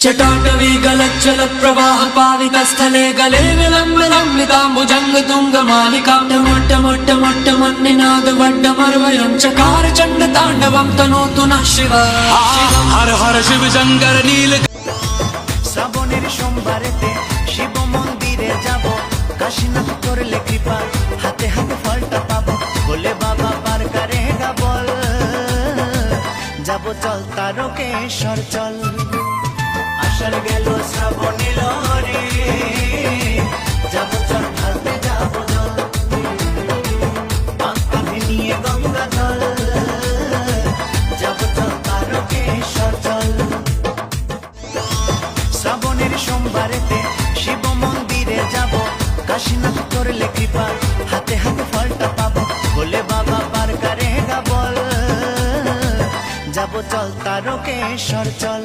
चटाटवी गलज्जल प्रवाह पावितस्थले गले विलम्बिलम्बिताम्बुजङ्ग तुङ्गमालिकां टमट्ट मट्ट मट्ट मन्निनाद वड्डमर्वयं चकार चण्ड ताण्डवं तनोतु नः शिव হর হর শিব শঙ্কর নীল শ্রাবণের সোমবারেতে শিব মন্দিরে যাব কাশীনাথ করলে কৃপা হাতে হাতে ফলটা পাবো বলে বাবা পার করে বল যাব চল তারকেশ্বর চল আষাঢ় গেল শ্রাবণ রে যাব চল ঢালতে যাব জল। পাঙ্কাভি নিয়ে গঙ্গা জল। যাব চল তারকেশ্বর চল শ্রাবণের সোমবারেতে শিব মন্দিরে যাব। কাশীনাথ করলে কৃপা, হাতে হাতে ফলটা পাবো। বলে বাবা পার করে বল যাব চল তারকেশ্বর চল।